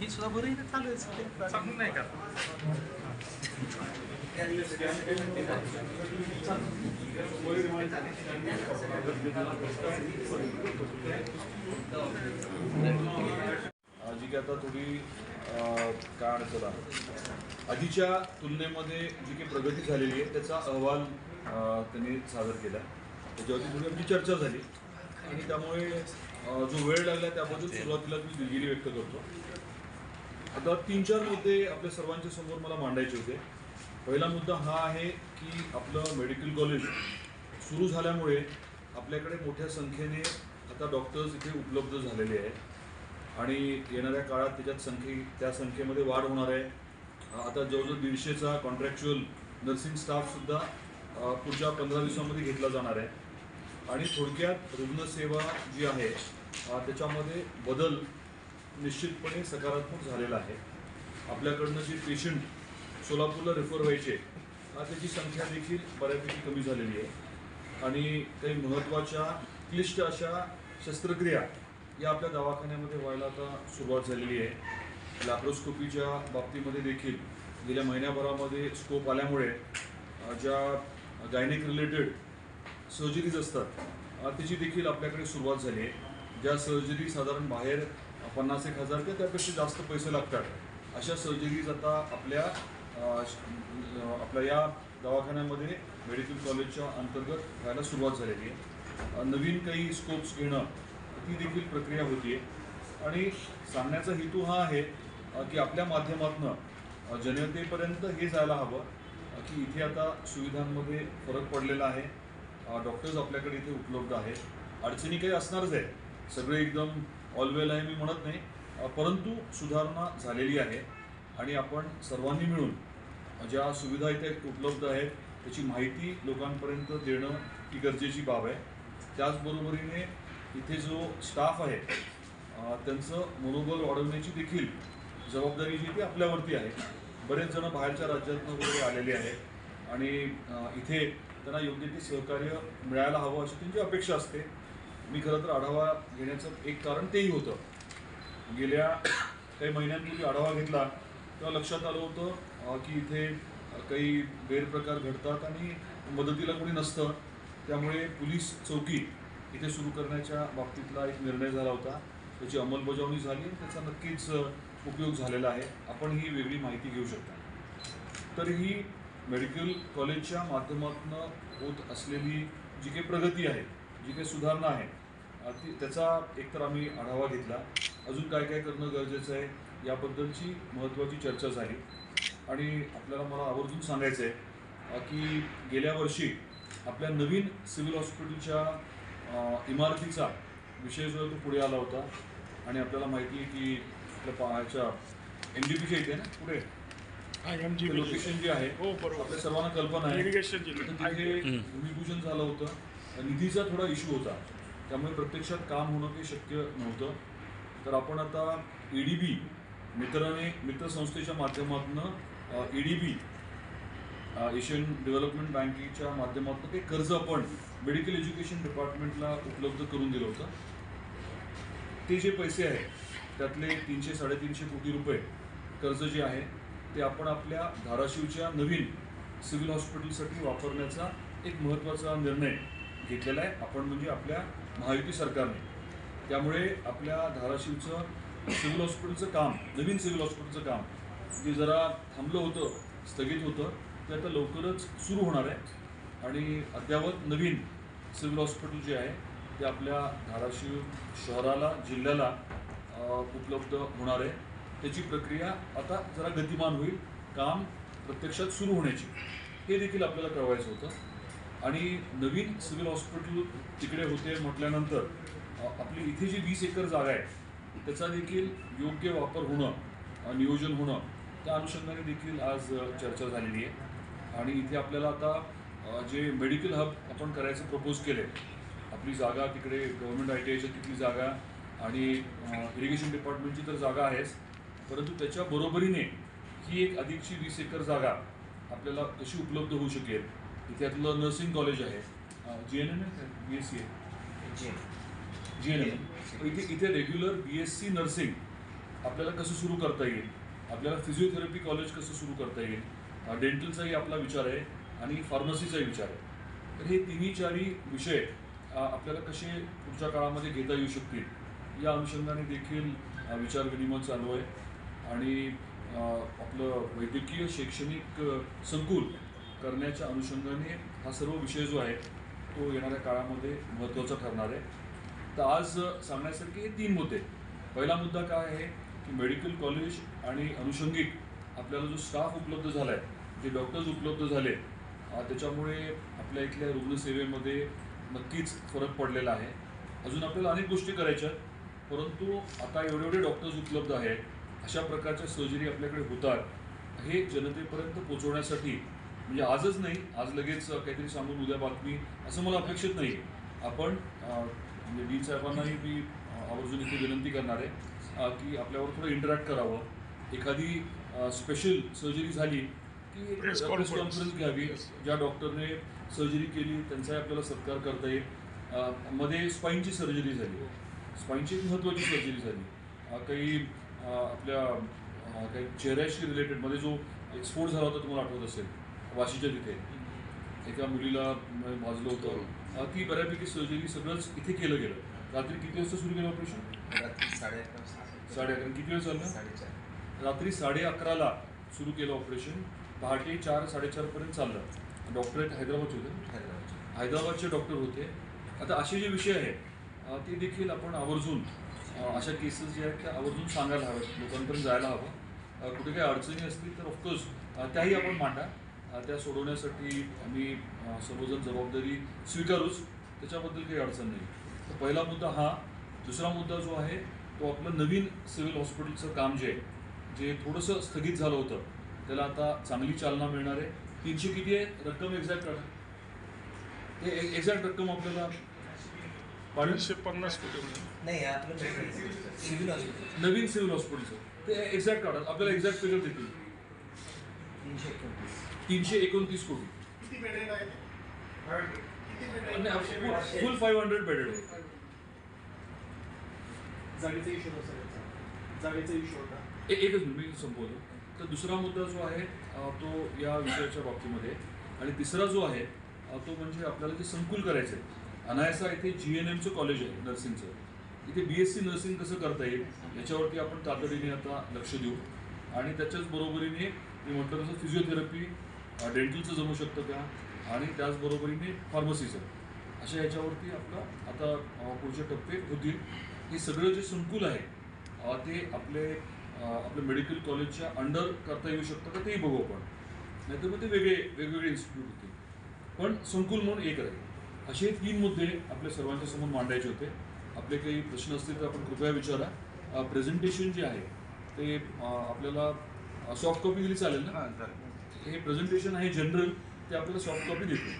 ही सुद्धा बरं चालू आहे. चांगलं नाही का? जी की आता थोडी काय अडचण आहे आधीच्या तुलनेमध्ये जी काही प्रगती झालेली आहे त्याचा अहवाल त्यांनी सादर केला. त्याच्यावरती थोडी आमची चर्चा झाली. आणि त्यामुळे जो वेळ लागला त्याबद्दल सुरुवातीला मी दिलगिरी व्यक्त करतो. आता तीन चार मुद्दे आपल्या सर्वांच्या समोर मला मांडायचे होते. पहिला मुद्दा हा आहे की आपलं मेडिकल कॉलेज सुरू झाल्यामुळे आपल्याकडे मोठ्या संख्येने आता डॉक्टर्स इथे उपलब्ध झालेले आहेत. आणि येणाऱ्या काळात त्याच्यात संख्ये त्या संख्येमध्ये वाढ होणार आहे. आता जवळजवळ दीडशेचा कॉन्ट्रॅक्च्युअल नर्सिंग स्टाफसुद्धा पुढच्या पंधरा दिवसामध्ये घेतला जाणार आहे. आणि थोडक्यात रुग्णसेवा जी आहे त्याच्यामध्ये बदल निश्चितपणे सकारात्मक झालेला आहे. आपल्याकडनं जे पेशंट सोलापूरला रेफर व्हायचे त्याची संख्या देखील बऱ्यापैकी कमी झालेली आहे. आणि काही महत्त्वाच्या क्लिष्ट अशा शस्त्रक्रिया या आपल्या दवाखान्यामध्ये व्हायला आता सुरुवात झालेली आहे. लॅप्रोस्कोपीच्या बाबतीमध्ये देखील गेल्या महिन्याभरामध्ये स्कोप आल्यामुळे ज्या गायनिक रिलेटेड सर्जरीज असतात त्याची देखील आपल्याकडे सुरुवात झाली आहे. ज्या सर्जरी साधारण बाहेर पन्नास एक हजार किंवा त्यापेक्षा जास्त पैसे लागतात. अशा सर्जरीज आता आपल्या आपल्या या दवाखान्यामध्ये मेडिकल कॉलेजच्या अंतर्गत व्हायला सुरुवात झालेली आहे. नवीन काही स्कोप्स घेणं ती देखील प्रक्रिया होती आहे आणि सांगण्याचा हेतू हा आहे की आपल्या माध्यमातून जनतेपर्यंत हे जायला हवं की इथे आता सुविधांमध्ये फरक पडलेला आहे. डॉक्टर्स आपल्याकडे इथे उपलब्ध आहेत. अडचणी काही असणारच आहे सगळे एकदम ऑलवेल आहे मी म्हणत नाही. परंतु सुधारणा झालेली आहे आणि आपण सर्वांनी मिळून ज्या सुविधा इथे उपलब्ध आहेत त्याची माहिती लोकांपर्यंत देणं ही गरजेची बाब आहे. त्याचबरोबरीने इथे जो स्टाफ आहे त्यांचं मनोबल वाढवण्याची देखील जबाबदारी जी ती आपल्यावरती आहे. बरेच जण बाहेरच्या राज्यातनं वगैरे आलेले आहेत आणि इथे त्यांना योग्य ते सहकार्य मिळायला हवं अशी त्यांची अपेक्षा असते. मी खरं तर आढावा घेण्याचं एक कारण तेही होतं. गेल्या काही महिन्यांपूर्वी आढावा घेतला तेव्हा लक्षात आलं होतं की इथे काही गैरप्रकार घडतात आणि मदतीला कोणी नसतं. त्यामुळे पोलीस चौकी इथे सुरू करण्याच्या बाबतीतला एक निर्णय झाला होता. त्याची अंमलबजावणी झाली त्याचा नक्कीच उपयोग झालेला आहे. आपण ही वेगळी माहिती घेऊ शकता. तर ही मेडिकल कॉलेजच्या माध्यमातून होत असलेली जी काही प्रगती आहे जी काही सुधारणा आहे ती त्याचा एकतर आम्ही आढावा घेतला. अजून काय काय करणं गरजेचं आहे याबद्दलची महत्त्वाची चर्चा झाली. आणि आपल्याला मला आवर्जून सांगायचं आहे की गेल्या वर्षी आपल्या नवीन सिव्हिल हॉस्पिटलच्या इमारतीचा विषय जो आहे तो पुढे आला होता. आणि आपल्याला माहिती आहे की आपल्या पाहायच्या एन डी पीच्या इथे ना पुढे एम लोकेशन जे आहे हो आपल्या सर्वांना कल्पना आहे. तिथे भूमिपूजन झालं होतं. निधीचा थोडा इश्यू होता. त्यामुळे प्रत्यक्षात काम होणं काही शक्य नव्हतं. तर आपण आता ई डी बी मित्राने मित्रसंस्थेच्या माध्यमातून E D B Asian development बँकेच्या माध्यमातून काही कर्ज आपण मेडिकल एज्युकेशन डिपार्टमेंटला उपलब्ध करून दिलं होतं. ते जे पैसे आहेत त्यातले तीनशे साडेतीनशे कोटी रुपये कर्ज जे आहे ते आपण आपल्या धाराशिवच्या नवीन सिव्हिल हॉस्पिटलसाठी वापरण्याचा एक महत्त्वाचा निर्णय घेतलेला आहे. आपण म्हणजे आपल्या महायुती सरकारने. त्यामुळे आपल्या धाराशिवचं सिव्हिल हॉस्पिटलचं काम नवीन सिव्हिल हॉस्पिटलचं काम जे जरा थांबलं होतं स्थगित होतं ते आता लवकरच सुरू होणार आहे. आणि अद्यावत नवीन सिव्हिल हॉस्पिटल जे आहे ते आपल्या धाराशिव शहराला जिल्ह्याला उपलब्ध होणार आहे. त्याची प्रक्रिया आता जरा गतिमान होईल. काम प्रत्यक्षात सुरू होण्याची. हे देखील आपल्याला कळवायचं होतं. आणि नवीन सिव्हिल हॉस्पिटल तिकडे होते म्हटल्यानंतर आपली इथे जी वीस एकर जागा आहे त्याचा देखील योग्य वापर होणं नियोजन होणं त्या अनुषंगाने देखील आज चर्चा झालेली आहे. आणि इथे आपल्याला आता जे मेडिकल हब आपण करायचं प्रपोज केले आपली जागा तिकडे गव्हर्नमेंट आय टी आयच्या तिथली जागा आणि इरिगेशन डिपार्टमेंटची तर जागा आहेच परंतु त्याच्या बरोबरीने ही एक अधिकची वीस एकर जागा आपल्याला कशी उपलब्ध होऊ शकेल इथे आपलं नर्सिंग कॉलेज आहे G N M B S C आहे जी एन एम इथे इथे regular B S C nursing आपल्याला कसं सुरू करता येईल? आपल्याला फिजिओथेरपी कॉलेज कसं सुरू करता येईल? डेंटलचाही आपला विचार आहे आणि फार्मसीचाही विचार आहे. तर हे तिन्ही चारही विषय आपल्याला कसे पुढच्या काळामध्ये घेता येऊ शकतील? या अनुषंगाने देखील विचारविनिमय चालू आहे. आणि आपलं वैद्यकीय शैक्षणिक संकुल करण्याच्या अनुषंगाने हा सर्व विषय जो आहे तो येणाऱ्या काळामध्ये महत्त्वाचा ठरणार आहे. तर आज सांगण्यासारखे हे तीन मुद्दे. पहिला मुद्दा काय आहे की मेडिकल कॉलेज आणि अनुषंगिक आपल्याला जो स्टाफ उपलब्ध झाला आहे जे डॉक्टर्स उपलब्ध झाले त्याच्यामुळे आपल्या इथल्या रुग्णसेवेमध्ये नक्कीच फरक पडलेला आहे. अजून आपल्याला अनेक गोष्टी करायच्या परंतु आता एवढे एवढे डॉक्टर्स उपलब्ध आहेत अशा प्रकारच्या सर्जरी आपल्याकडे होतात हे जनतेपर्यंत पोहोचवण्यासाठी म्हणजे आजच नाही आज लगेच काहीतरी सांगून उद्या बातमी असं मला अपेक्षित नाही. आपण अ, म्हणजे डी साहेबांनाही मी आवर्जून इथे विनंती करणार आहे की आपल्यावर थोडं इंटरॅक्ट करावं. एखादी स्पेशल सर्जरी झाली की प्रेस कॉन्फरन्स घ्यावी ज्या डॉक्टरने सर्जरी केली त्यांचाही आपल्याला सत्कार करता येईल. मध्ये स्पाईनची सर्जरी झाली. स्पाईनची महत्त्वाची सर्जरी झाली. काही आपल्या काही चेहऱ्याशी रिलेटेडमध्ये जो एक स्फोट झाला होता तुम्हाला आठवत असेल. वाशीच्या तिथे. एका मुलीला भाजलं होतं. अ, ती बऱ्यापैकी सर्जरी सगळंच इथे केलं गेलं. रात्री किती वाजता सुरू केलं ऑपरेशन रात्री साडे अकरा वाजता. साडे अकरा. किती वेळ चाललं? साडेचार. रात्री साडे अकराला सुरू केलं ऑपरेशन पहाटे चार साडेचारपर्यंत चाललं. डॉक्टर आहेत हैदराबादचे होते हैदराबादचे. हैदराबादचे डॉक्टर होते. आता असे जे विषय आहेत ते देखील आपण आवर्जून अशा केसेस जे आहेत त्या आवर्जून सांगायला हव्यात लोकांपर्यंत जायला हवं. कुठे काही अडचणी असतील तर ऑफकोर्स त्याही आपण मांडा. त्या सोडवण्यासाठी आम्ही सर्वजण जबाबदारी स्वीकारूच. त्याच्याबद्दल काही अडचण नाही. तर पहिला मुद्दा हा. दुसरा मुद्दा जो आहे तो आपलं नवीन सिव्हिल हॉस्पिटलचं काम जे आहे जे थोडंसं स्थगित झालं होतं त्याला आता चांगली चालना मिळणार आहे. तीनशे किती आहे? रक्कम एक्झॅक्ट काढा. ते एक्झॅक्ट रक्कम आपल्याला तीनशे पन्नास. नाही सिव्हिल हॉस्पिटल. नवीन सिव्हिल हॉस्पिटलचं. ते एक्झॅक्ट काढा. आपल्याला एक्झॅक्ट फिगर देतील. तीनशे एकोणतीस. तीनशे एकोणतीस कोटी? फुल फाईव्ह हंड्रेड बेडेड आहे जागेचा इशू होता सगळ्याचा. जागेचा इशू होता. एकच मी संपवतो. तर दुसरा मुद्दा जो आहे तो या विषयाच्या बाबतीमध्ये. आणि तिसरा जो आहे तो म्हणजे आपल्याला जे संकुल करायचं आहे. अनायसा इथे जी एन एमचं कॉलेज आहे नर्सिंगचं. इथे बी एस सी नर्सिंग कसं करता येईल याच्यावरती आपण तातडीने आता लक्ष देऊ. आणि त्याच्याच बरोबरीने मी म्हटलं तसं फिजिओथेरपी डेंटलचं जमू शकतं का? आणि त्याचबरोबरीने फार्मसीचं. अशा याच्यावरती आपलं आता पुढचे टप्पे होतील. हे सगळं जे संकुल आहे ते आपले अ, आपल्या मेडिकल कॉलेजच्या अंडर करता येऊ शकतं का तेही बघू आपण. नाहीतर मग ते वेगळे वेगवेगळे इन्स्टिट्यूट होते पण संकुल म्हणून एक राहील असे तीन मुद्दे आपल्या सर्वांच्या समोर मांडायचे होते. आपले काही प्रश्न असतील तर आपण कृपया विचारा. प्रेझेंटेशन जे आहे ते आपल्याला सॉफ्ट कॉपी दिली चालेल ना? हे प्रेझेंटेशन आहे जनरल ते आपल्याला सॉफ्ट कॉपी देतो.